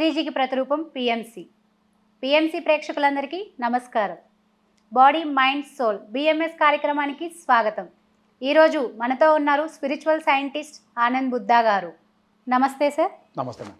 పత్రిజీకి ప్రతిరూపం PMC PMC ప్రేక్షకులందరికీ నమస్కారం. బాడీ మైండ్ సోల్ బిఎంఎస్ కార్యక్రమానికి స్వాగతం. ఈరోజు మనతో ఉన్నారు స్పిరిచువల్ సైంటిస్ట్ ఆనంద్ బుద్ధా గారు. నమస్తే సార్. నమస్తే మ్యామ్.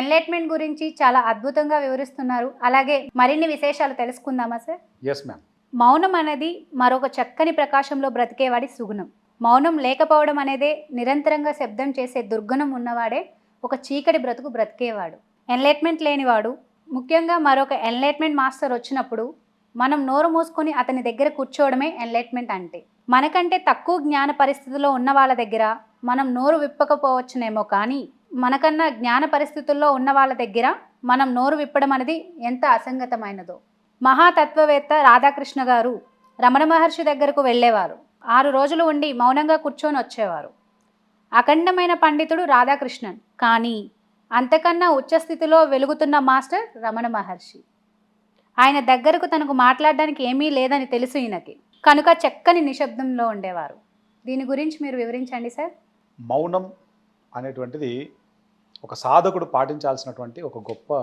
ఎన్లైట్మెంట్ గురించి చాలా అద్భుతంగా వివరిస్తున్నారు. అలాగే మరిన్ని విశేషాలు తెలుసుకుందామా సార్? ఎస్ మ్యామ్ మౌనం అనేది మరొక చక్కని ప్రకాశంలో బ్రతికేవాడి సుగుణం. మౌనం లేకపోవడం అనేదే నిరంతరంగా శబ్దం చేసే దుర్గుణం ఉన్నవాడే ఒక చీకటి బ్రతుకు బ్రతికేవాడు. ఎన్లైట్మెంట్ లేనివాడు ముఖ్యంగా మరొక ఎన్లైట్మెంట్ మాస్టర్ వచ్చినప్పుడు మనం నోరు మూసుకొని అతని దగ్గర కూర్చోవడమే ఎన్లైట్మెంట్ అంటే. మనకంటే తక్కువ జ్ఞాన పరిస్థితిలో ఉన్న వాళ్ళ దగ్గర మనం నోరు విప్పకపోవచ్చునేమో కానీ మనకన్నా జ్ఞాన పరిస్థితుల్లో ఉన్న వాళ్ళ దగ్గర మనం నోరు విప్పడం అనేది ఎంత అసంగతమైనదో. మహాతత్వవేత్త రాధాకృష్ణ గారు రమణ మహర్షి దగ్గరకు వెళ్ళేవారు. ఆరు రోజులు ఉండి మౌనంగా కూర్చొని వచ్చేవారు అఖండమైన పండితుడు రాధాకృష్ణన్. కానీ అంతకన్నా ఉచ్చస్థితిలో వెలుగుతున్న మాస్టర్ రమణ మహర్షి. ఆయన దగ్గరకు తనకు మాట్లాడడానికి ఏమీ లేదని తెలుసు ఈయనకి. కనుక చక్కని నిశ్శబ్దంలో ఉండేవారు. దీని గురించి మీరు వివరించండి సార్. మౌనం అనేటువంటిది ఒక సాధకుడు పాటించాల్సినటువంటి ఒక గొప్ప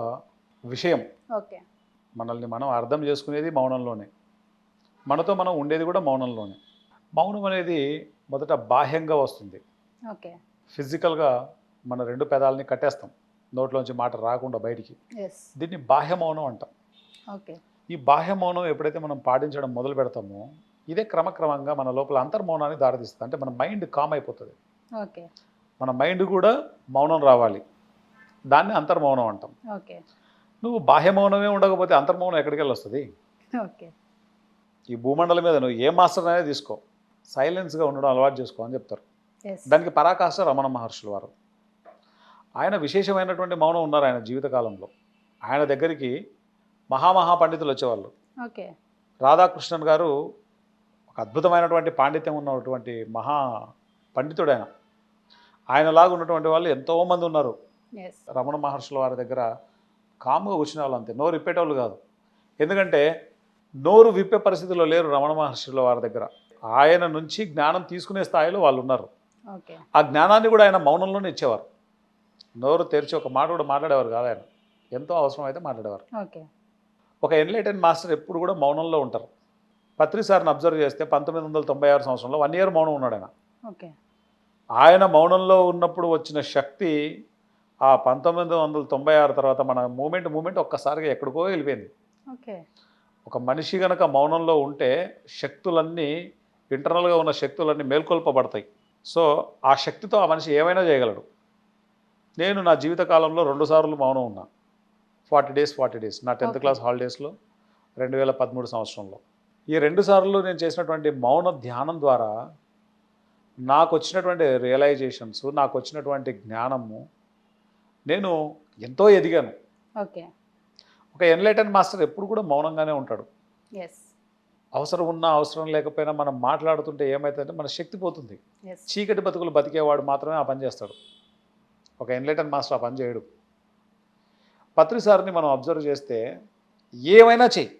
విషయం. ఓకే. మనల్ని మనం అర్థం చేసుకునేది మౌనంలోనే. మనతో మనం ఉండేది కూడా మౌనంలోనే. మౌనం అనేది మొదట బాహ్యంగా వస్తుంది. ఓకే. ఫిజికల్గా మన రెండు పెదాలని కట్టేస్తాం. నోట్లోంచి మాట రాకుండా బయటికి. దీన్ని బాహ్య మౌనం అంటాం. ఓకే ఈ బాహ్య మౌనం ఎప్పుడైతే మనం పాటించడం మొదలు పెడతామో ఇదే క్రమక్రమంగా మన లోపల అంతర్మౌనాన్ని దారితీస్తుంది. అంటే మన మైండ్ కామ్ అయిపోతుంది. ఓకే మన మైండ్ కూడా మౌనం రావాలి. దాన్ని అంతర్మౌనం అంటాం. ఓకే నువ్వు బాహ్య మౌనమే ఉండకపోతే అంతర్మౌనం ఎక్కడికి వెళ్ళి వస్తుంది? ఓకే ఈ భూమండలం మీద నువ్వు ఏ మాస్టర్ అనేది తీసుకో. సైలెన్స్గా ఉండడం అలవాటు చేసుకో అని చెప్తారు. దానికి పరాకాష్ట రమణ మహర్షులు వారు. ఆయన విశేషమైనటువంటి మౌనం ఉన్నారు ఆయన జీవితకాలంలో. ఆయన దగ్గరికి మహామహా పండితులు వచ్చేవాళ్ళు. ఓకే. రాధాకృష్ణన్ గారు ఒక అద్భుతమైనటువంటి పాండిత్యం ఉన్నటువంటి మహా పండితుడు ఆయన ఆయనలాగా ఉన్నటువంటి వాళ్ళు ఎంతోమంది ఉన్నారు. రమణ మహర్షుల వారి దగ్గర కాముగా కూర్చునే వాళ్ళు అంతే. నోరు విప్పేటోళ్ళు కాదు. ఎందుకంటే నోరు విప్పే పరిస్థితిలో లేరు రమణ మహర్షుల వారి దగ్గర. ఆయన నుంచి జ్ఞానం తీసుకునే స్థాయిలో వాళ్ళు ఉన్నారు. ఆ జ్ఞానాన్ని కూడా ఆయన మౌనంలోనే ఇచ్చేవారు. నోరు తెరిచి ఒక మాట కూడా మాట్లాడేవారు కాదు ఆయన. ఎంతో అవసరం అయితే మాట్లాడేవారు. ఓకే. ఒక ఎన్లైటెన్ మాస్టర్ ఎప్పుడు కూడా మౌనంలో ఉంటారు. పత్రి సార్ని అబ్జర్వ్ చేస్తే పంతొమ్మిది వందల తొంభై ఆరు సంవత్సరంలో వన్ ఇయర్ మౌనం ఉన్నాడు ఆయన. ఓకే. ఆయన మౌనంలో ఉన్నప్పుడు వచ్చిన శక్తి ఆ పంతొమ్మిది వందల తొంభై ఆరు తర్వాత మన మూమెంట్ మూమెంట్ ఒక్కసారిగా ఎక్కడికో వెళ్ళిపోయింది. ఓకే. ఒక మనిషి గనక మౌనంలో ఉంటే శక్తులన్నీ ఇంటర్నల్గా ఉన్న శక్తులన్నీ మేల్కొల్పబడతాయి. సో ఆ శక్తితో ఆ మనిషి ఏమైనా చేయగలడు. నేను నా జీవితకాలంలో రెండుసార్లు మౌనం ఉన్నా. Forty days forty days. నా టెన్త్. క్లాస్ హాలిడేస్లో రెండు వేల పదమూడు సంవత్సరంలో. ఈ రెండు సార్లు నేను చేసినటువంటి మౌన ధ్యానం ద్వారా నాకు వచ్చినటువంటి రియలైజేషన్స్ నాకు వచ్చినటువంటి జ్ఞానము నేను ఎంతో ఎదిగాను. ఓకే. ఒక ఎన్లైటన్ మాస్టర్ ఎప్పుడు కూడా మౌనంగానే ఉంటాడు. అవసరం ఉన్నా అవసరం లేకపోయినా మనం మాట్లాడుతుంటే ఏమవుతుందంటే మన శక్తి పోతుంది. చీకటి బతుకులు బతికేవాడు మాత్రమే ఆ పని చేస్తాడు. ఒక ఎన్లైటన్ మాస్టర్ ఆ పని చేయడు. పత్రిసారిని మనం అబ్జర్వ్ చేస్తే ఏమైనా చెయ్యి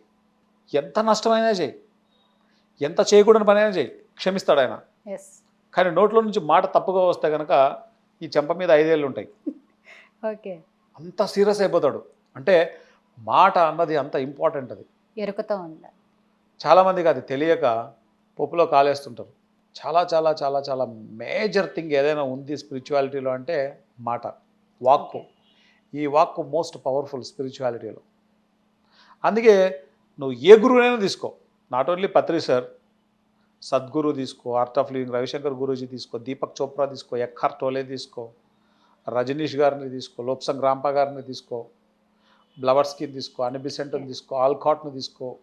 ఎంత నష్టమైనా చెయ్యి ఎంత చేయకూడని పని అయినా చెయ్యి క్షమిస్తాడు ఆయన. కానీ నోట్లో నుంచి మాట తప్పుగా వస్తే కనుక ఈ చెంప మీద ఐదేళ్ళు ఉంటాయి. ఓకే. అంత సీరియస్ అయిపోతాడు. అంటే మాట అన్నది అంత ఇంపార్టెంట్ అది. ఎరుకతో ఉండాలి. చాలామందికి అది తెలియక పప్పులో కాలేస్తుంటారు. చాలా చాలా చాలా చాలా మేజర్ థింగ్ ఏదైనా ఉంది స్పిరిచువాలిటీలో అంటే మాట వాక్కు. ఈ వాక్కు మోస్ట్ పవర్ఫుల్ స్పిరిచువాలిటీలో. అందుకే నువ్వు ఏ గురువునైనా తీసుకో. Not only Patri sir Sadhguru తీసుకో art of living Ravishankar Guruji తీసుకో దీపక్ చోప్రా తీసుకో ఎక్కర్ టోలే తీసుకో రజనీష్ గారిని తీసుకో లోక్సంగ్ రాంపా గారిని తీసుకో బ్లవర్స్కిని తీసుకో అనిబిసెంట్ని తీసుకో ఆల్కాట్ని తీసుకో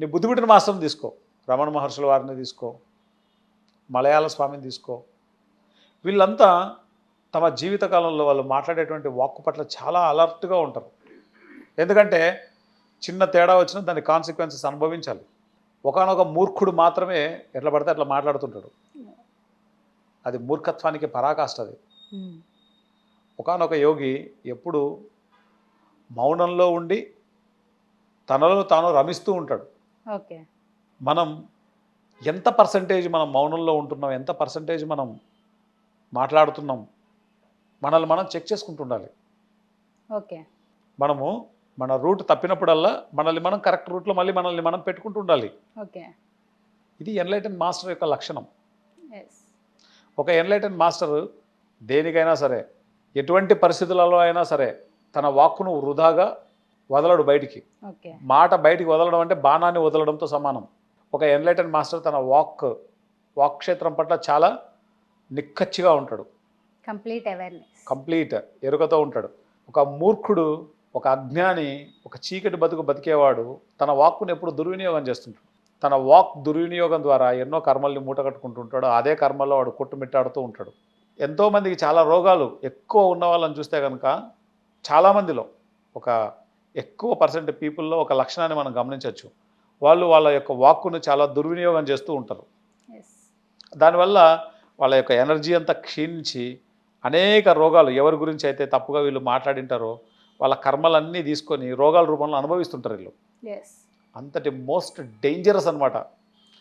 నీ బుద్ధిపుట్టిన మాస్టర్ని తీసుకో రమణ మహర్షుల వారిని తీసుకో మలయాళ స్వామిని తీసుకో. వీళ్ళంతా తమ జీవితకాలంలో వాళ్ళు మాట్లాడేటువంటి వాక్కు పట్ల చాలా అలర్ట్గా ఉంటారు. ఎందుకంటే చిన్న తేడా వచ్చినా దాని కాన్సిక్వెన్సెస్ అనుభవించాలి. ఒకనొక మూర్ఖుడు మాత్రమే ఎట్లా పడితే అట్లా మాట్లాడుతుంటాడు. అది మూర్ఖత్వానికి పరాకాష్ట అది. ఒకనొక యోగి ఎప్పుడు మౌనంలో ఉండి తనలో తాను రమిస్తూ ఉంటాడు. ఓకే. మనం ఎంత పర్సంటేజ్ మనం మౌనంలో ఉంటున్నాం ఎంత పర్సంటేజ్ మనం మాట్లాడుతున్నాం మనల్ని మనం చెక్ చేసుకుంటుండాలి. ఓకే. మనము మన రూట్ తప్పినప్పుడల్లా మనల్ని మనం కరెక్ట్ రూట్లో మళ్ళీ మనల్ని మనం పెట్టుకుంటూ ఉండాలి ఓకే. ఇది ఎన్లైటన్ మాస్టర్ యొక్క లక్షణం. ఒక ఎన్లైటన్ మాస్టర్ దేనికైనా సరే ఎటువంటి పరిస్థితులలో అయినా సరే తన వాక్కును వృధాగా వదలడు బయటికి. మాట బయటికి వదలడం అంటే బాణాన్ని వదలడంతో సమానం. ఒక ఎన్లైటన్ మాస్టర్ తన వాక్ వాక్ క్షేత్రం పట్ల చాలా నిక్కచ్చిగా ఉంటాడు. కంప్లీట్ అవేర్నెస్ కంప్లీట్ ఎరుకతో ఉంటాడు. ఒక మూర్ఖుడు ఒక అజ్ఞాని ఒక చీకటి బతుకు బతికేవాడు తన వాక్కును ఎప్పుడు దుర్వినియోగం చేస్తుంటాడు. తన వాక్ దుర్వినియోగం ద్వారా ఎన్నో కర్మల్ని మూటగట్టుకుంటుంటాడు అదే కర్మల్లో వాడు కొట్టుమిట్టాడుతూ ఉంటాడు. ఎంతోమందికి చాలా రోగాలు ఎక్కువ ఉన్న వాళ్ళని చూస్తే కనుక చాలామందిలో ఒక ఎక్కువ పర్సెంట్ పీపుల్లో ఒక లక్షణాన్ని మనం గమనించవచ్చు. వాళ్ళు వాళ్ళ యొక్క వాక్కును చాలా దుర్వినియోగం చేస్తూ ఉంటారు. దానివల్ల వాళ్ళ యొక్క ఎనర్జీ అంతా క్షీణించి అనేక రోగాలు ఎవరి గురించి అయితే తప్పుగా వీళ్ళు మాట్లాడింటారో వాళ్ళ కర్మలన్నీ తీసుకొని రోగాల రూపంలో అనుభవిస్తుంటారు వీళ్ళు. అంతటి మోస్ట్ డేంజరస్ అన్నమాట.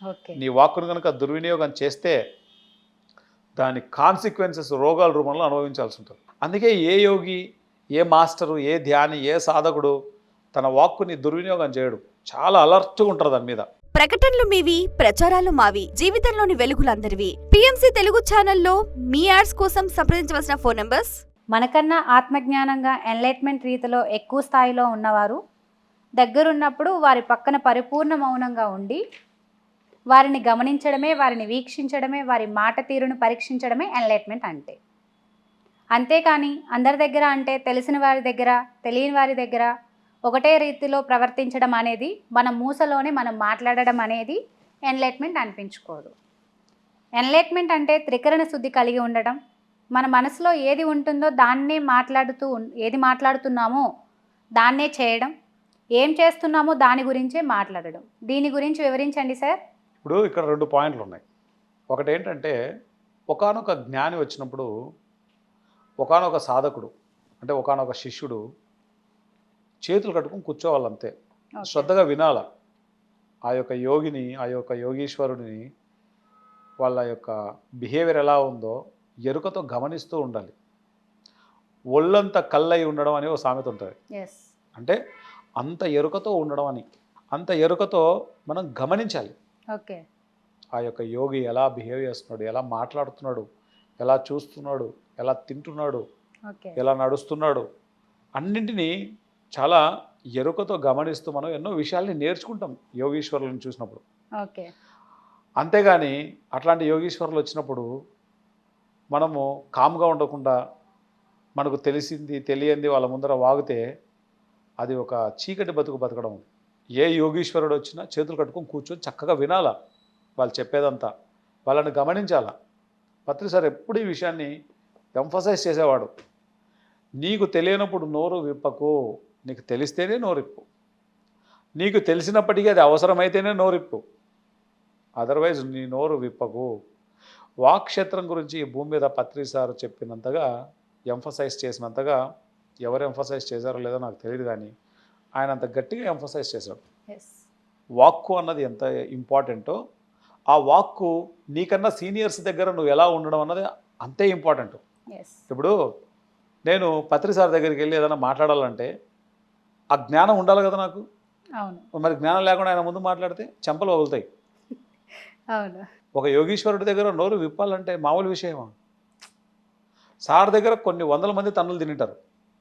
ఓకే నీ వాక్కును కనుక దుర్వినియోగం చేస్తే దాని కాన్సిక్వెన్సెస్ రోగాల రూపంలో అనుభవించాల్సి ఉంటుంది. అందుకే ఏ యోగి ఏ మాస్టరు ఏ ధ్యాని ఏ సాధకుడు తన వాక్కుని దుర్వినియోగం చేయడు. చాలా అలర్ట్గా ఉంటారు దాని మీద. ప్రకటనలు మీవి ప్రచారాలు మావి జీవితంలోని వెలుగులందరివి. పిఎంసి తెలుగు ఛానల్లో మీ యాడ్స్ కోసం సంప్రదించవలసిన ఫోన్ నంబర్స్? మనకన్నా ఆత్మజ్ఞానంగా ఎన్లైట్మెంట్ రీతిలో ఎక్కువ స్థాయిలో ఉన్నవారు దగ్గరున్నప్పుడు వారి పక్కన పరిపూర్ణ మౌనంగా ఉండి వారిని గమనించడమే వారిని వీక్షించడమే వారి మాట తీరును పరీక్షించడమే ఎన్లైట్మెంట్ అంటే. అంతేకాని అందరి దగ్గర అంటే తెలిసిన వారి దగ్గర తెలియని వారి దగ్గర ఒకటే రీతిలో ప్రవర్తించడం అనేది మన మూసలోనే మనం మాట్లాడడం అనేది ఎన్లైట్మెంట్ అనిపించుకోదు. ఎన్లైట్మెంట్ అంటే త్రికరణ శుద్ధి కలిగి ఉండడం. మన మనసులో ఏది ఉంటుందో దాన్నే మాట్లాడుతూ ఏది మాట్లాడుతున్నామో దాన్నే చేయడం. ఏం చేస్తున్నామో దాని గురించే మాట్లాడడం. దీని గురించి వివరించండి సార్. ఇప్పుడు ఇక్కడ రెండు పాయింట్లు ఉన్నాయి. ఒకటి ఏంటంటే ఒకానొక జ్ఞాని వచ్చినప్పుడు ఒకానొక సాధకుడు అంటే ఒకానొక శిష్యుడు చేతులు కట్టుకుని కూర్చోవాలంతే ఓకే. శ్రద్ధగా వినాల. ఆ యొక్క యోగిని ఆ యొక్క యోగీశ్వరుడిని వాళ్ళ యొక్క బిహేవియర్ ఎలా ఉందో ఎరుకతో గమనిస్తూ ఉండాలి. ఒళ్ళంత కళ్ళై ఉండడం అని ఒక సామెత ఉంటుంది. అంటే అంత ఎరుకతో ఉండడం అని. అంత ఎరుకతో మనం గమనించాలి. ఓకే. ఆ యొక్క యోగి ఎలా బిహేవ్ చేస్తున్నాడు ఎలా మాట్లాడుతున్నాడు ఎలా చూస్తున్నాడు ఎలా తింటున్నాడు ఎలా నడుస్తున్నాడు అన్నింటినీ చాలా ఎరుకతో గమనిస్తూ మనం ఎన్నో విషయాల్ని నేర్చుకుంటాం యోగీశ్వరులను చూసినప్పుడు. ఓకే. అంతేగాని అట్లాంటి యోగీశ్వరులు వచ్చినప్పుడు మనము కామ్గా ఉండకుండా మనకు తెలిసింది తెలియంది వాళ్ళ ముందర వాగితే అది ఒక చీకటి బతుకు బతకడం ఏ యోగీశ్వరుడు వచ్చినా చేతులు కట్టుకొని కూర్చొని చక్కగా వినాలా వాళ్ళు చెప్పేదంతా. వాళ్ళని గమనించాలా. పత్రి సార్ ఎప్పుడు ఈ విషయాన్ని ఎంఫసైజ్ చేసేవాడు? నీకు తెలియనప్పుడు నోరు విప్పకు. నీకు తెలిస్తేనే నోరిప్పు. నీకు తెలిసినప్పటికీ అది అవసరమైతేనే నోరిప్పు. అదర్వైజ్ నీ నోరు విప్పకు. వాక్క్షేత్రం గురించి ఈ భూమి మీద పత్రి సార్ చెప్పినంతగా ఎంఫసైజ్ చేసినంతగా ఎవరు ఎంఫసైజ్ చేశారో లేదో నాకు తెలియదు కానీ ఆయన అంత గట్టిగా ఎంఫసైజ్ చేశాడు. వాక్కు అన్నది ఎంత ఇంపార్టెంటో ఆ వాక్కు నీకన్నా సీనియర్స్ దగ్గర నువ్వు ఎలా ఉండడం అన్నది అంతే ఇంపార్టెంట్. ఇప్పుడు నేను పత్రి సార్ దగ్గరికి వెళ్ళి ఏదైనా మాట్లాడాలంటే ఆ జ్ఞానం ఉండాలి కదా నాకు. అవును. మరి జ్ఞానం లేకుండా ఆయన ముందు మాట్లాడితే చెంపలు వగులుతాయి అవును. ఒక యోగీశ్వరుడి దగ్గర నోరు విప్పాలంటే మామూలు విషయమా? సార్ దగ్గర కొన్ని వందల మంది తన్నులు తింటారు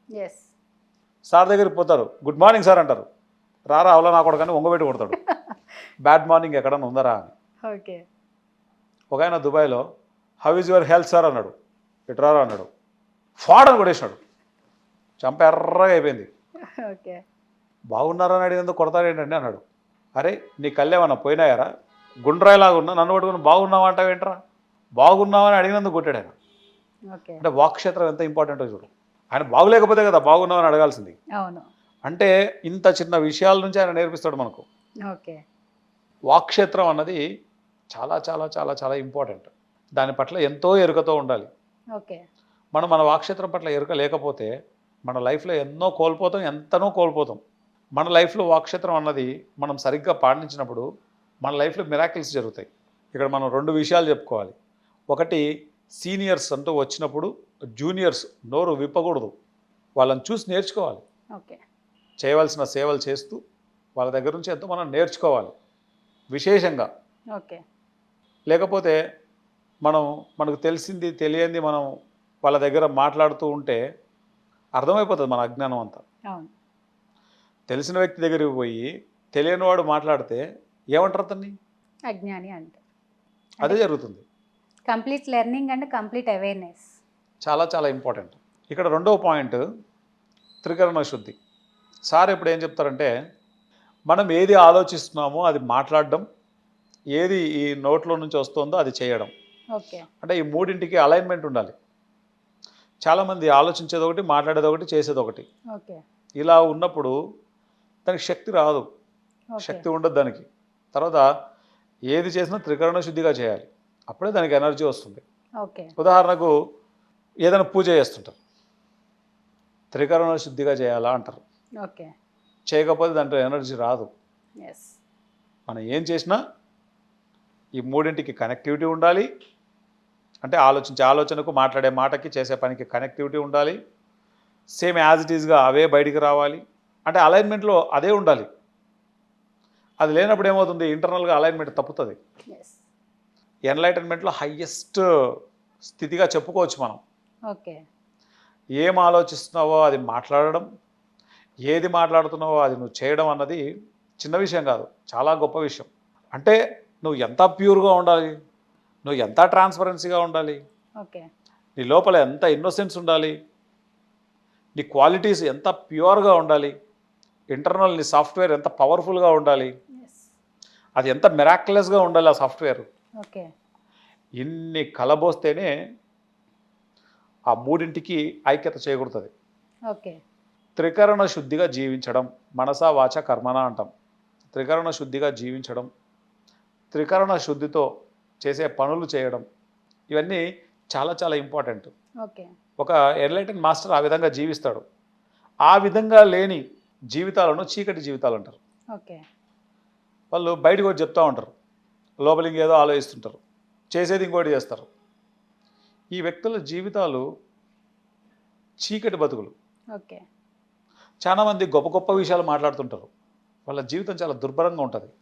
ఎస్ సార్ దగ్గరికి పోతారు. గుడ్ మార్నింగ్ సార్ అంటారు. రారా అవలా నా కొడుకని వంగబెట్టి కొడతాడు. బ్యాడ్ మార్నింగ్ ఎక్కడన్నా ఉందరా అని. ఓకే. ఒక ఆయన దుబాయ్లో how is your health sir అన్నాడు. ఇట్రారా అన్నాడు. ఫాడ్ అని కొడేసినాడు చంప ఎర్రగా అయిపోయింది. బాగున్నారని అడిగినందుకు కొడతారేంటండి అన్నాడు. అరే నీ కళ్ళేమన్నా పోయినాయారా? గుండ్రాయిలాగా ఉన్నా నన్ను పట్టుకుని బాగున్నావా అంటావేంట్రా బాగున్నావని అడిగినందుకు కొట్టాడు ఆయన. అంటే వాక్క్షేత్రం ఎంత ఇంపార్టెంటో చూడు. ఆయన బాగులేకపోతే కదా బాగున్నావని అడగాల్సింది. అవును. అంటే ఇంత చిన్న విషయాల నుంచి ఆయన నేర్పిస్తాడు మనకు. ఓకే. వాక్క్షేత్రం అన్నది చాలా చాలా చాలా చాలా ఇంపార్టెంట్. దాని పట్ల ఎంతో ఎరుకతో ఉండాలి. ఓకే. మనం మన వాక్క్షేత్రం పట్ల ఎరుక లేకపోతే మన లైఫ్లో ఎన్నో కోల్పోతాం ఎంతనో కోల్పోతాం. మన లైఫ్లో వాక్క్షేత్రం అన్నది మనం సరిగ్గా పాటించినప్పుడు మన లైఫ్లో మిరాకిల్స్ జరుగుతాయి. ఇక్కడ మనం రెండు విషయాలు చెప్పుకోవాలి. ఒకటి సీనియర్స్ అంటూ వచ్చినప్పుడు జూనియర్స్ నోరు విప్పకూడదు. వాళ్ళని చూసి నేర్చుకోవాలి. ఓకే. చేయవలసిన సేవలు చేస్తూ వాళ్ళ దగ్గర నుంచి ఎంతో మనం నేర్చుకోవాలి. విశేషంగా. ఓకే. లేకపోతే మనం మనకు తెలిసింది తెలియంది మనం వాళ్ళ దగ్గర మాట్లాడుతూ ఉంటే అర్థమైపోతుంది మన అజ్ఞానం అంతా. తెలిసిన వ్యక్తి దగ్గరికి పోయి తెలియని వాడు మాట్లాడితే ఏమంటారు అతన్ని? అజ్ఞాని అంటారు అదే జరుగుతుంది. Complete learning and complete awareness. చాలా చాలా ఇంపార్టెంట్. ఇక్కడ రెండవ పాయింట్ త్రికరణ శుద్ధి. సార్ ఇప్పుడు ఏం చెప్తారంటే మనం ఏది ఆలోచిస్తున్నామో అది మాట్లాడడం ఏది ఈ నోట్లో నుంచి వస్తుందో అది చేయడం. ఓకే. అంటే ఈ మూడింటికి అలైన్మెంట్ ఉండాలి. చాలామంది ఆలోచించేది ఒకటి మాట్లాడేది ఒకటి చేసేది ఒకటి. ఓకే. ఇలా ఉన్నప్పుడు దానికి శక్తి రాదు. శక్తి ఉండదు దానికి. తర్వాత ఏది చేసినా త్రికరణ శుద్ధిగా చేయాలి. అప్పుడే దానికి ఎనర్జీ వస్తుంది. ఓకే. ఉదాహరణకు ఏదైనా పూజ చేస్తుంటారు. త్రికరణ శుద్ధిగా చేయాలా అంటారు. ఓకే. చేయకపోతే దాంట్లో ఎనర్జీ రాదు. మనం ఏం చేసినా ఈ మూడింటికి కనెక్టివిటీ ఉండాలి. అంటే ఆలోచించే ఆలోచనకు మాట్లాడే మాటకి చేసే పనికి కనెక్టివిటీ ఉండాలి. సేమ్ యాజ్ ఇట్ ఈస్గా అవే బయటికి రావాలి. అంటే అలైన్మెంట్లో అదే ఉండాలి. అది లేనప్పుడు ఏమవుతుంది? ఇంటర్నల్గా అలైన్మెంట్ తప్పుతుంది. ఎన్లైటన్మెంట్లో హయ్యెస్ట్ స్థితిగా చెప్పుకోవచ్చు మనం. ఓకే. ఏం ఆలోచిస్తున్నావో అది మాట్లాడడం. ఏది మాట్లాడుతున్నావో అది నువ్వు చేయడం అన్నది చిన్న విషయం కాదు. చాలా గొప్ప విషయం. అంటే నువ్వు ఎంత ప్యూర్గా ఉండాలి? నువ్వు ఎంత ట్రాన్స్పరెన్సీగా ఉండాలి? నీ లోపల ఎంత ఇన్నోసెన్స్ ఉండాలి? నీ క్వాలిటీస్ ఎంత ప్యూర్గా ఉండాలి? ఇంటర్నల్ నీ సాఫ్ట్వేర్ ఎంత పవర్ఫుల్గా ఉండాలి? అది ఎంత మెరాక్యులస్గా ఉండాలి ఆ సాఫ్ట్వేర్ ఓకే. ఇన్ని కలబోస్తేనే ఆ మూడింటికి ఐక్యత ఓకే. త్రికరణ శుద్ధిగా జీవించడం మనసా వాచ కర్మన అంటాం. త్రికరణ శుద్ధిగా జీవించడం త్రికరణ శుద్ధితో చేసే పనులు చేయడం ఇవన్నీ చాలా చాలా ఇంపార్టెంట్. ఓకే. ఒక ఎన్లైటన్ మాస్టర్ ఆ విధంగా జీవిస్తాడు. ఆ విధంగా లేని జీవితాలను చీకటి జీవితాలు అంటారు. ఓకే. వాళ్ళు బయటకు వచ్చి చెప్తూ ఉంటారు. లోపల ఇంకేదో ఆలోచిస్తుంటారు. చేసేది ఇంకోటి చేస్తారు. ఈ వ్యక్తుల జీవితాలు చీకటి బతుకులు. ఓకే. చాలామంది గొప్ప గొప్ప విషయాలు మాట్లాడుతుంటారు. వాళ్ళ జీవితం చాలా దుర్భరంగా ఉంటుంది.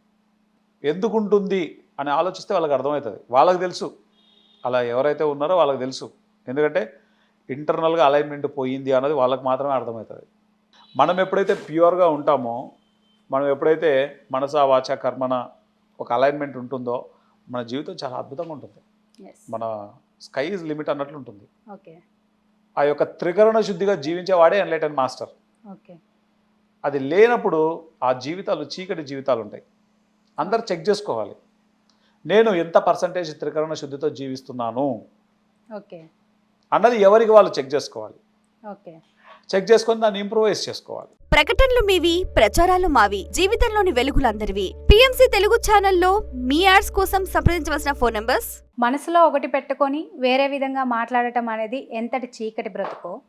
ఎందుకు ఉంటుంది అని ఆలోచిస్తే వాళ్ళకి అర్థమవుతుంది. వాళ్ళకి తెలుసు. అలా ఎవరైతే ఉన్నారో వాళ్ళకి తెలుసు. ఎందుకంటే ఇంటర్నల్గా అలైన్మెంట్ పోయింది అన్నది వాళ్ళకి మాత్రమే అర్థమవుతుంది. మనం ఎప్పుడైతే ప్యూర్గా ఉంటామో మనం ఎప్పుడైతే మనసా వాచ కర్మన ఒక అలైన్మెంట్ ఉంటుందో మన జీవితం చాలా అద్భుతంగా ఉంటుంది. మన స్కై ఇస్ లిమిట్ అన్నట్లు ఉంటుంది. ఓకే. ఆ యొక్క త్రికరణ శుద్ధిగా జీవించేవాడే ఎన్లైటన్ మాస్టర్. ఓకే. అది లేనప్పుడు ఆ జీవితాలు చీకటి జీవితాలు ఉంటాయి. అందరు చెక్ చేసుకోవాలి. నేను ఎంత పర్సంటేజ్ త్రికరణ శుద్ధితో జీవిస్తున్నాను? ఓకే. అన్నది ఎవరికి వాళ్ళు చెక్ చేసుకోవాలి. ఓకే. చెక్ చేసుకొని దాన్ని ఇంప్రూవైజ్ చేసుకోవాలి. ప్రకటనలు మీవి ప్రచారాలు మావి జీవితంలోని వెలుగులందరివి. పిఎంసి తెలుగు ఛానల్లో మీ యాడ్స్ కోసం సంప్రదించవలసిన ఫోన్ నంబర్స్? మనసులో ఒకటి పెట్టుకొని వేరే విధంగా మాట్లాడటం అనేది ఎంతటి చీకటి బ్రతుకో?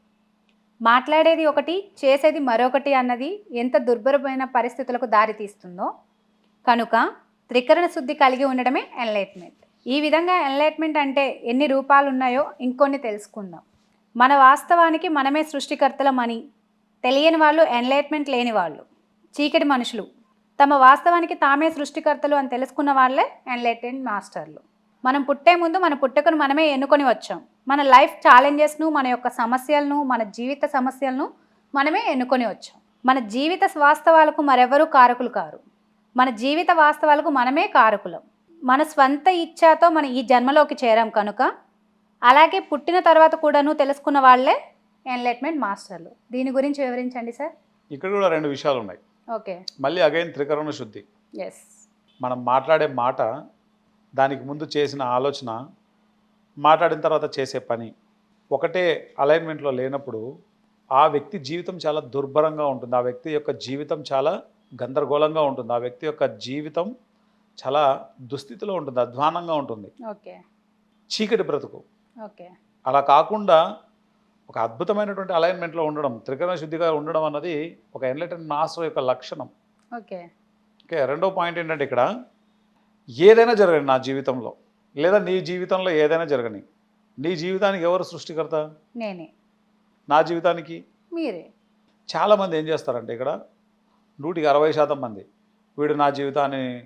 మాట్లాడేది ఒకటి చేసేది మరొకటి అన్నది ఎంత దుర్భరమైన పరిస్థితులకు దారితీస్తుందో? కనుక త్రికరణ శుద్ధి కలిగి ఉండడమే ఎన్లైట్మెంట్ ఈ విధంగా ఎన్లైట్మెంట్ అంటే ఎన్ని రూపాలు ఉన్నాయో ఇంకొన్ని తెలుసుకుందాం. మన వాస్తవానికి మనమే సృష్టికర్తలమని తెలియని వాళ్ళు ఎన్లైట్మెంట్ లేని వాళ్ళు చీకటి మనుషులు. తమ వాస్తవానికి తామే సృష్టికర్తలు అని తెలుసుకున్న వాళ్ళే ఎన్లైటెంట్ మాస్టర్లు మనం పుట్టే ముందు మన పుట్టుకను మనమే ఎన్నుకొని వచ్చాం. మన లైఫ్ ఛాలెంజెస్ను మన యొక్క సమస్యలను మన జీవిత సమస్యలను మనమే ఎన్నుకొని వచ్చాం. మన జీవిత వాస్తవాలకు మరెవరూ కారకులు కారు. మన జీవిత వాస్తవాలకు మనమే కారకులం. మన స్వంత ఇచ్ఛాతో మనం ఈ జన్మలోకి చేరాం కనుక అలాగే పుట్టిన తర్వాత కూడాను తెలుసుకున్న వాళ్ళే ఎన్లైట్మెంట్ మాస్టర్లు. దీని గురించి వివరించండి సార్. ఇక్కడ కూడా రెండు విషయాలు ఉన్నాయి ఓకే. మళ్ళీ అగైన్ త్రికరణ శుద్ధి. ఎస్. మనం మాట్లాడే మాట దానికి ముందు చేసిన ఆలోచన మాట్లాడిన తర్వాత చేసే పని ఒకటే అలైన్మెంట్లో లేనప్పుడు ఆ వ్యక్తి జీవితం చాలా దుర్భరంగా ఉంటుంది. ఆ వ్యక్తి యొక్క జీవితం చాలా గందరగోళంగా ఉంటుంది. ఆ వ్యక్తి యొక్క జీవితం చాలా దుస్థితిలో ఉంటుంది అధ్వానంగా ఉంటుంది. ఓకే. చీకటి బ్రతుకు. ఓకే. అలా కాకుండా ఒక అద్భుతమైనటువంటి అలైన్మెంట్లో ఉండడం త్రికరణ శుద్ధిగా ఉండడం అన్నది ఒక ఎన్లైటన్ మాస్టర్ యొక్క లక్షణం. ఓకే. ఓకే రెండో పాయింట్ ఏంటంటే ఇక్కడ ఏదైనా జరగని నా జీవితంలో లేదా నీ జీవితంలో ఏదైనా జరగని నీ జీవితానికి ఎవరు సృష్టికర్త? నేనే. నా జీవితానికి? మీరే. చాలామంది ఏం చేస్తారంటే ఇక్కడ నూటికి అరవై శాతం మంది. వీడు నా జీవితాన్ని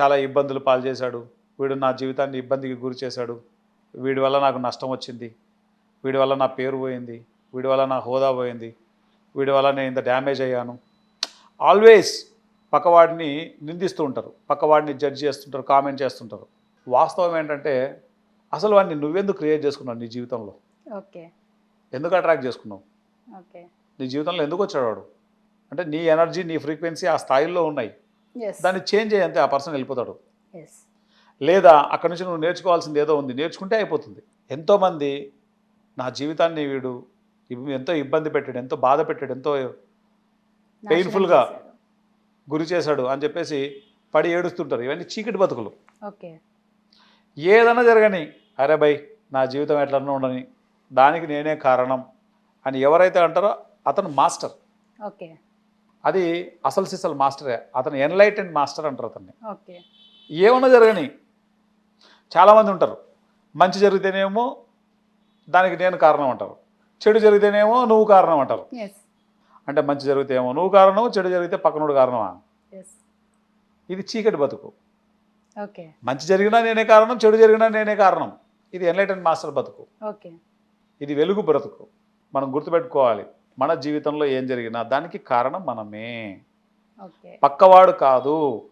చాలా ఇబ్బందులు పాలు చేశాడు. వీడు నా జీవితాన్ని ఇబ్బందికి గురి చేశాడు. వీడి వల్ల నాకు నష్టం వచ్చింది. వీడి వల్ల నా పేరు పోయింది. వీడి వల్ల నా హోదా పోయింది. వీడి వల్ల నేను ఇంత డ్యామేజ్ అయ్యాను. ఆల్వేస్ పక్కవాడిని నిందిస్తూ ఉంటారు. పక్కవాడిని జడ్జ్ చేస్తుంటారు కామెంట్ చేస్తుంటారు. వాస్తవం ఏంటంటే అసలు వాడిని నువ్వెందుకు క్రియేట్ చేసుకున్నావు నీ జీవితంలో? ఓకే. ఎందుకు అట్రాక్ట్ చేసుకున్నావు? ఓకే. నీ జీవితంలో ఎందుకు వచ్చాడు వాడు? అంటే నీ ఎనర్జీ నీ ఫ్రీక్వెన్సీ ఆ స్థాయిలో ఉన్నాయి. దాన్ని చేంజ్ అయ్యంతే ఆ పర్సన్ వెళ్ళిపోతాడు. లేదా అక్కడి నుంచి నువ్వు నేర్చుకోవాల్సింది ఏదో ఉంది నేర్చుకుంటే అయిపోతుంది. ఎంతోమంది నా జీవితాన్ని వీడు ఎంతో ఇబ్బంది పెట్టాడు ఎంతో బాధ పెట్టాడు ఎంతో Painful-గా. గురి చేశాడు అని చెప్పేసి పడి ఏడుస్తుంటారు. ఇవన్నీ చీకటి బతుకులు. ఓకే. ఏదైనా జరగని అరే బై నా జీవితం ఎట్లన్నా ఉండని దానికి నేనే కారణం అని ఎవరైతే అంటారో అతను మాస్టర్. ఓకే. అది అసలు సిసలు మాస్టరే. అతను ఎన్లైటెండ్ మాస్టర్ అంటారు అతన్ని. ఏమన్నా జరగని. చాలామంది ఉంటారు. మంచి జరిగితేనేమో దానికి నేను కారణం అంటారు. చెడు జరిగితేనేమో నువ్వు కారణం అంటారు. అంటే మంచి జరిగితేమో నువ్వు కారణం చెడు జరిగితే పక్కనోడు కారణమా? ఇది చీకటి బతుకు. ఓకే. మంచి జరిగినా నేనే కారణం చెడు జరిగినా నేనే కారణం. ఇది ఎన్లైటెండ్ మాస్టర్ బతుకు. ఇది వెలుగు బ్రతుకు. మనం గుర్తుపెట్టుకోవాలి. మన జీవితంలో ఏం జరిగినా దానికి కారణం మనమే. పక్కవాడు కాదు.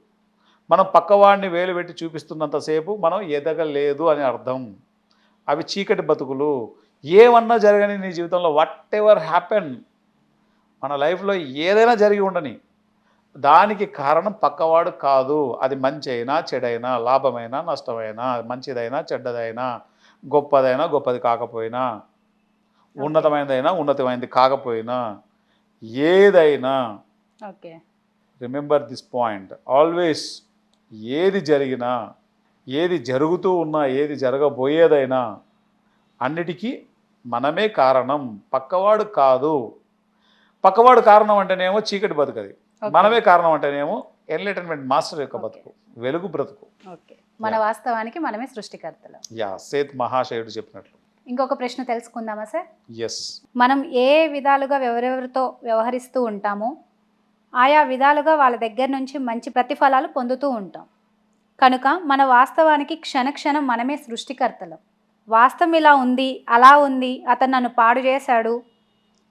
మనం పక్కవాడిని వేలు పెట్టి చూపిస్తున్నంతసేపు మనం ఎదగలేదు అని అర్థం. అవి చీకటి బతుకులు. ఏమన్నా జరగని నీ జీవితంలో వాట్ ఎవర్ హ్యాపెన్ మన లైఫ్లో ఏదైనా జరిగి ఉండని దానికి కారణం పక్కవాడు కాదు. అది మంచి అయినా చెడైనా లాభమైనా నష్టమైనా మంచిదైనా చెడ్డదైనా గొప్పదైనా గొప్పది కాకపోయినా ఉన్నతమైనదైనా ఉన్నతమైనది కాకపోయినా ఏదైనా okay. Remember this point. Always ఏది జరిగినా ఏది జరుగుతూ ఉన్నా ఏది జరగబోయేదైనా అన్నిటికీ మనమే కారణం. పక్కవాడు కాదు. పక్కవాడు కారణం అంటేనేమో చీకటి బతుకది. మనమే కారణం అంటేనేమో ఎన్లైటన్మెంట్ మాస్టర్ యొక్క. బతుకు వెలుగు బ్రతుకు. మన వాస్తవానికి మనమే సృష్టికర్తలు. యా సేత్ మహాశయుడు చెప్పినట్లు. ఇంకొక ప్రశ్న తెలుసుకుందామా సార్? ఎస్ మనం ఏ విధాలుగా ఎవరెవరితో వ్యవహరిస్తూ ఉంటామో ఆయా విధాలుగా వాళ్ళ దగ్గర నుంచి మంచి ప్రతిఫలాలు పొందుతూ ఉంటాం. కనుక మన వాస్తవానికి క్షణక్షణం మనమే సృష్టికర్తలం. వాస్తవం ఇలా ఉంది అలా ఉంది అతను నన్ను పాడు చేశాడు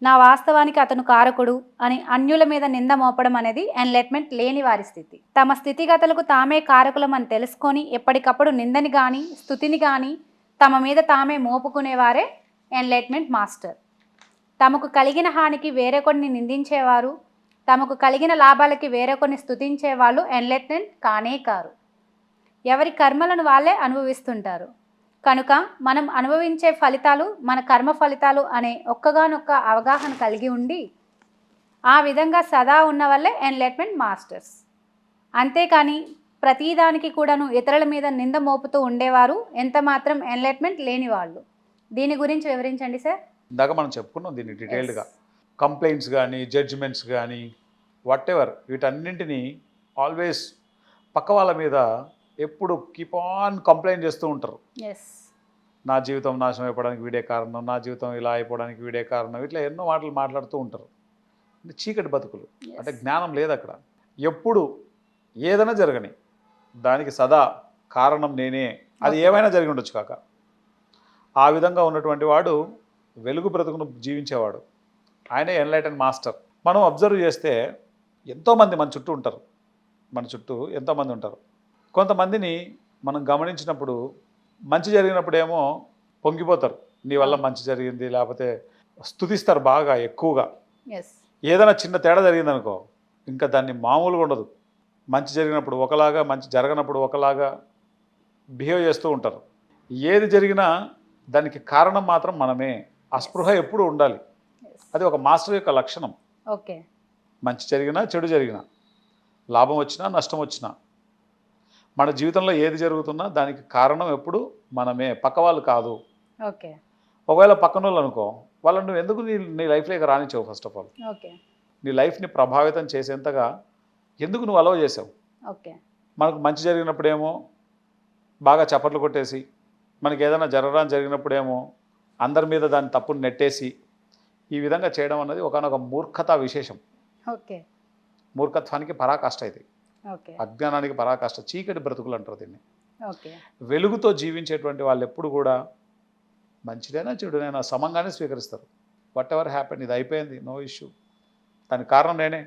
నా వాస్తవానికి అతను కారకుడు అని అన్యుల మీద నింద మోపడం అనేది ఎన్లెట్మెంట్ లేని వారి స్థితి. తమ స్థితిగతులకు తామే కారకులం అని తెలుసుకొని ఎప్పటికప్పుడు నిందని కానీ స్థుతిని కానీ తమ మీద తామే మోపుకునేవారే ఎన్లైట్మెంట్ మాస్టర్. తమకు కలిగిన హానికి వేరే కొన్ని నిందించేవారు తమకు కలిగిన లాభాలకి వేరే కొన్ని స్థుతించే వాళ్ళు ఎన్లైట్మెంట్ కానే కారు. ఎవరి కర్మలను వాళ్ళే అనుభవిస్తుంటారు. కనుక మనం అనుభవించే ఫలితాలు మన కర్మ ఫలితాలు అనే ఒక్కగానొక్క అవగాహన కలిగి ఉండి ఆ విధంగా సదా ఉన్న వల్లే ఎన్లైట్మెంట్ మాస్టర్స్. అంతేకాని ప్రతిదానికి కూడాను ఇతరుల మీద నింద మోపుతూ ఉండేవారు. ఎంత మాత్రం ఎన్లైట్మెంట్ లేని వాళ్ళు. దీని గురించి వివరించండి సార్. ఇందాక మనం చెప్పుకున్నాం దీన్ని డీటెయిల్డ్గా. కంప్లైంట్స్ కానీ జడ్జిమెంట్స్ కానీ వాట్ ఎవర్ వీటన్నింటినీ ఆల్వేస్ పక్క వాళ్ళ మీద ఎప్పుడు కీప్ ఆన్ కంప్లైంట్ చేస్తూ ఉంటారు. నా జీవితం నాశనం అయిపోవడానికి వీడే కారణం నా జీవితం ఇలా అయిపోవడానికి వీడే కారణం ఇట్లా ఎన్నో మాటలు మాట్లాడుతూ ఉంటారు. చీకటి బతుకులు. అంటే జ్ఞానం లేదు అక్కడ ఎప్పుడు ఏదైనా జరగని దానికి సదా కారణం నేనే. అది ఏమైనా జరిగి ఉండొచ్చు కాక. ఆ విధంగా ఉన్నటువంటి వాడు వెలుగు బ్రతుకును జీవించేవాడు. ఆయనే ఎన్లైటన్ మాస్టర్. మనం అబ్జర్వ్ చేస్తే ఎంతోమంది మన చుట్టూ ఉంటారు. మన చుట్టూ ఎంతోమంది ఉంటారు. కొంతమందిని మనం గమనించినప్పుడు మంచి జరిగినప్పుడేమో పొంగిపోతారు. నీ వల్ల మంచి జరిగింది లేకపోతే స్తుతిస్తారు బాగా ఎక్కువగా. ఏదైనా చిన్న తేడా జరిగిందనుకో ఇంకా దాన్ని మామూలుగా ఉండదు. మంచి జరిగినప్పుడు ఒకలాగా మంచి జరగనప్పుడు ఒకలాగా బిహేవ్ చేస్తూ ఉంటారు. ఏది జరిగినా దానికి కారణం మాత్రం మనమే. అస్పృహ ఎప్పుడు ఉండాలి. అది ఒక మాస్టర్ యొక్క లక్షణం. ఓకే. మంచి జరిగినా చెడు జరిగినా లాభం వచ్చినా నష్టం వచ్చినా మన జీవితంలో ఏది జరుగుతున్నా దానికి కారణం ఎప్పుడు మనమే. పక్క వాళ్ళు కాదు. ఓకే. ఒకవేళ పక్కన వాళ్ళు అనుకో వాళ్ళని నువ్వు ఎందుకు నీ నీ లైఫ్లోకి రానిచ్చావు ఫస్ట్ ఆఫ్ ఆల్? ఓకే. నీ లైఫ్ని ప్రభావితం చేసేంతగా ఎందుకు నువ్వు అలవ్ చేసావు? ఓకే. మనకు మంచి జరిగినప్పుడేమో బాగా చప్పట్లు కొట్టేసి మనకి ఏదైనా జరగడం జరిగినప్పుడేమో అందరి మీద దాని తప్పును నెట్టేసి ఈ విధంగా చేయడం అన్నది ఒకనొక మూర్ఖత విశేషం. ఓకే. మూర్ఖత్వానికి పరాకాష్ట ఇది. అజ్ఞానానికి పరాకాష్ట. చీకటి బ్రతుకులు అంటారు దీన్ని. ఓకే. వెలుగుతో జీవించేటువంటి వాళ్ళు ఎప్పుడు కూడా మంచిదైనా చెడునైనా సమంగానే స్వీకరిస్తారు. వాట్ ఎవర్ హ్యాపెన్ ఇది అయిపోయింది. నో ఇష్యూ దానికి కారణం నేనే.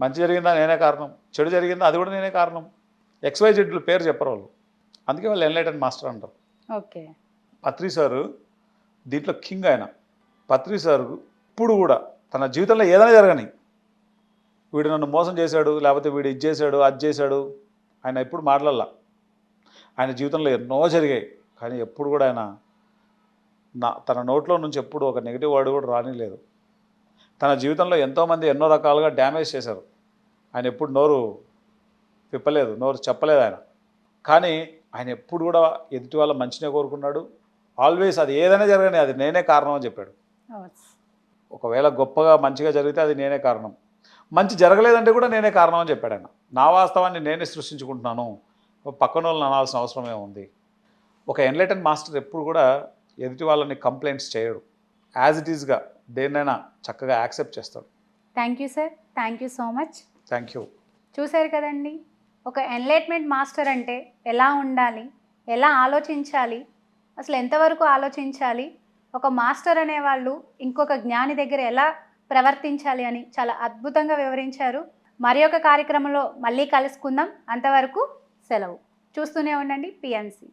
మంచి జరిగిందా నేనే కారణం చెడు జరిగిందా అది కూడా నేనే కారణం. ఎక్స్వై జెడ్లు పేరు చెప్పరు వాళ్ళు. అందుకే వాళ్ళు ఎన్లైటన్ మాస్టర్ అంటారు. ఓకే. పత్రి సారు దీంట్లో కింగ్ ఆయన. పత్రి సారు ఇప్పుడు కూడా తన జీవితంలో ఏదైనా జరగని. వీడు నన్ను మోసం చేశాడు లేకపోతే వీడు ఇది చేశాడు అది చేశాడు. ఆయన ఎప్పుడు మాట్లాడాల. ఆయన జీవితంలో ఎన్నో జరిగాయి. కానీ ఎప్పుడు కూడా ఆయన నా తన నోట్లో నుంచి ఎప్పుడు ఒక నెగిటివ్ వర్డ్ కూడా రానిలేదు. తన జీవితంలో ఎంతోమంది ఎన్నో రకాలుగా డ్యామేజ్ చేశారు. ఆయన ఎప్పుడు నోరు విప్పలేదు నోరు చెప్పలేదు ఆయన. కానీ ఆయన ఎప్పుడు కూడా ఎదుటి వాళ్ళ మంచినే కోరుకున్నాడు. ఆల్వేస్ అది ఏదైనా జరగని అది నేనే కారణం అని చెప్పాడు. ఒకవేళ గొప్పగా మంచిగా జరిగితే అది నేనే కారణం. మంచి జరగలేదంటే కూడా నేనే కారణం అని చెప్పాడు ఆయన. నా వాస్తవాన్ని నేనే సృష్టించుకుంటున్నాను. పక్కన వాళ్ళని అనాల్సిన అవసరం ఏముంది ఒక ఎన్లైటన్ మాస్టర్ ఎప్పుడు కూడా ఎదుటి వాళ్ళని కంప్లైంట్స్ చేయడు. యాజ్ ఇట్ ఈస్గా దేన్నైనా చక్కగా యాక్సెప్ట్ చేస్తాడు. Thank you sir thank you so much thank you చూశారు కదండి? ఒక ఎన్లైట్మెంట్ మాస్టర్ అంటే ఎలా ఉండాలి? ఎలా ఆలోచించాలి? అసలు ఎంతవరకు ఆలోచించాలి? ఒక మాస్టర్ అనేవాళ్ళు ఇంకొక జ్ఞాని దగ్గర ఎలా ప్రవర్తించాలి అని చాలా అద్భుతంగా వివరించారు. మరి ఒక కార్యక్రమంలో మళ్ళీ కలుసుకుందాం. అంతవరకు సెలవు. చూస్తూనే ఉండండి పిఎన్సి